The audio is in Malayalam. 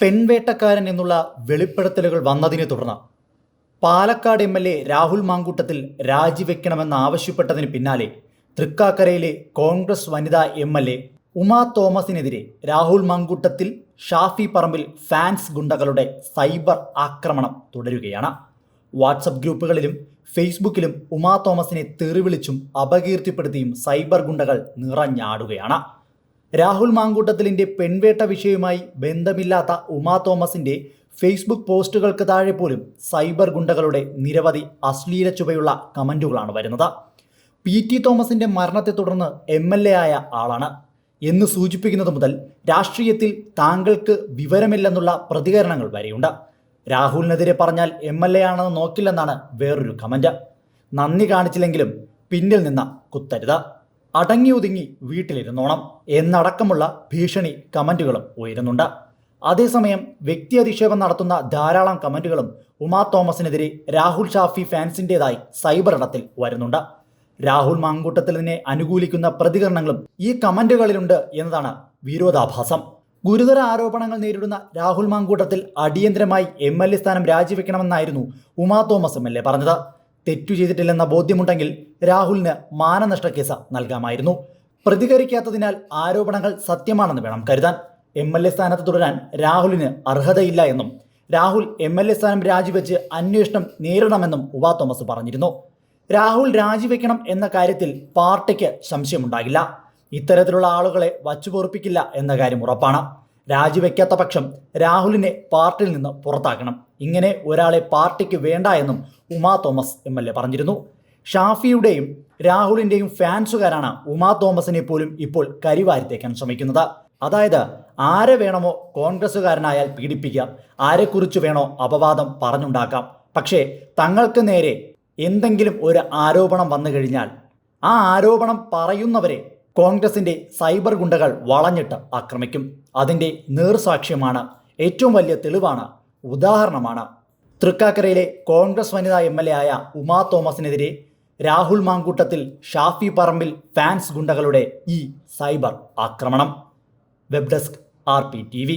പെൺവേട്ടക്കാരൻ എന്നുള്ള വെളിപ്പെടുത്തലുകൾ വന്നതിനെ തുടർന്ന് Palakkad M L A Rahul Mankoottathil രാജിവെക്കണമെന്ന് ആവശ്യപ്പെട്ടതിന് പിന്നാലെ തൃക്കാക്കരയിലെ കോൺഗ്രസ് വനിതാ എം എൽ എ ഉമാ തോമസിനെതിരെ രാഹുൽ മാങ്കൂട്ടത്തിൽ ഷാഫി പറമ്പിൽ ഫാൻസ് ഗുണ്ടകളുടെ സൈബർ ആക്രമണം തുടരുകയാണ്. വാട്സപ്പ് ഗ്രൂപ്പുകളിലും ഫേസ്ബുക്കിലും ഉമാ തോമസിനെ തെറിവിളിച്ചും അപകീർത്തിപ്പെടുത്തിയും സൈബർ ഗുണ്ടകൾ നിറഞ്ഞാടുകയാണ്. രാഹുൽ മാങ്കൂട്ടത്തിലിന്റെ പെൺവേട്ട വിഷയവുമായി ബന്ധമില്ലാത്ത ഉമാ തോമസിന്റെ ഫേസ്ബുക്ക് പോസ്റ്റുകൾക്ക് താഴെ പോലും സൈബർ ഗുണ്ടകളുടെ നിരവധി അശ്ലീല ചുവയുള്ള കമന്റുകളാണ് വരുന്നത്. പി ടി തോമസിന്റെ മരണത്തെ തുടർന്ന് എം എൽ എ ആയ ആളാണ്. എന്ന് സൂചിപ്പിക്കുന്നത് മുതൽ രാഷ്ട്രീയത്തിൽ താങ്കൾക്ക് വിവരമില്ലെന്നുള്ള പ്രതികരണങ്ങൾ വരെയുണ്ട്. രാഹുലിനെതിരെ പറഞ്ഞാൽ എം എൽ എ ആണെന്ന് നോക്കില്ലെന്നാണ് വേറൊരു കമന്റ് നന്ദി കാണിച്ചില്ലെങ്കിലും പിന്നിൽ നിന്ന് കുത്തരുത്. അടങ്ങി ഒതുങ്ങി വീട്ടിലിരുന്നോണം എന്നടക്കമുള്ള ഭീഷണി കമന്റുകളും ഉയരുന്നുണ്ട്. അതേസമയം വ്യക്തി അധിക്ഷേപം നടത്തുന്ന ധാരാളം കമന്റുകളും ഉമാ തോമസിനെതിരെ രാഹുൽ ഷാഫി ഫാൻസിന്റെതായി സൈബർ ഇടത്തിൽ വരുന്നുണ്ട്. രാഹുൽ മാങ്കൂട്ടത്തിലിനെ അനുകൂലിക്കുന്ന പ്രതികരണങ്ങളും ഈ കമന്റുകളിലുണ്ട് എന്നതാണ് വിരോധാഭാസം. ഗുരുതര ആരോപണങ്ങൾ നേരിടുന്ന രാഹുൽ മാങ്കൂട്ടത്തിൽ അടിയന്തരമായി എം എൽ എ സ്ഥാനം രാജിവെക്കണമെന്നായിരുന്നു Uma Thomas M L A പറഞ്ഞത്. തെറ്റു ചെയ്തിട്ടില്ലെന്ന ബോധ്യമുണ്ടെങ്കിൽ രാഹുലിന് മാനനഷ്ട കേസ് നൽകാമായിരുന്നു. പ്രതികരിക്കാത്തതിനാൽ ആരോപണങ്ങൾ സത്യമാണെന്ന് വേണം കരുതാൻ. എം എൽ എ സ്ഥാനത്ത് തുടരാൻ രാഹുലിന് അർഹതയില്ല എന്നും രാഹുൽ എം എൽ എ സ്ഥാനം രാജിവെച്ച് അന്വേഷണം നേരിടണമെന്നും ഉവാ തോമസ് പറഞ്ഞിരുന്നു. രാഹുൽ രാജിവെക്കണം എന്ന കാര്യത്തിൽ പാർട്ടിക്ക് സംശയമുണ്ടാകില്ല. ഇത്തരത്തിലുള്ള ആളുകളെ വച്ചുപൊറുപ്പിക്കില്ല എന്ന കാര്യം ഉറപ്പാണ്. രാജിവെക്കാത്ത പക്ഷം രാഹുലിനെ പാർട്ടിയിൽ നിന്ന് പുറത്താക്കണം. ഇങ്ങനെ ഒരാളെ പാർട്ടിക്ക് വേണ്ട എന്നും Uma Thomas M L A പറഞ്ഞിരുന്നു. ഷാഫിയുടെയും രാഹുലിന്റെയും ഫാൻസുകാരാണ് ഉമാ തോമസിനെ പോലും ഇപ്പോൾ കരിവാരിത്തേക്കാൻ ശ്രമിക്കുന്നത്. അതായത് ആരെ വേണമോ കോൺഗ്രസ്സുകാരനായാൽ പീഡിപ്പിക്കാം ആരെക്കുറിച്ച് വേണോ അപവാദം പറഞ്ഞുണ്ടാക്കാം. പക്ഷേ തങ്ങൾക്ക് നേരെ എന്തെങ്കിലും ഒരു ആരോപണം വന്നു കഴിഞ്ഞാൽ ആ ആരോപണം പറയുന്നവരെ കോൺഗ്രസിന്റെ സൈബർ ഗുണ്ടകൾ വളഞ്ഞിട്ട് ആക്രമിക്കും. അതിന്റെ നേർസാക്ഷ്യമാണ് ഏറ്റവും വലിയ തെളിവാണ്. ഉദാഹരണമാണ് തൃക്കാക്കരയിലെ കോൺഗ്രസ് വനിതാ എം എൽ എ ആയ ഉമാ തോമസിനെതിരെ രാഹുൽ മാങ്കൂട്ടത്തിൽ ഷാഫി പറമ്പിൽ ഫാൻസ് ഗുണ്ടകളുടെ ഈ സൈബർ ആക്രമണം. Web desk R P T V.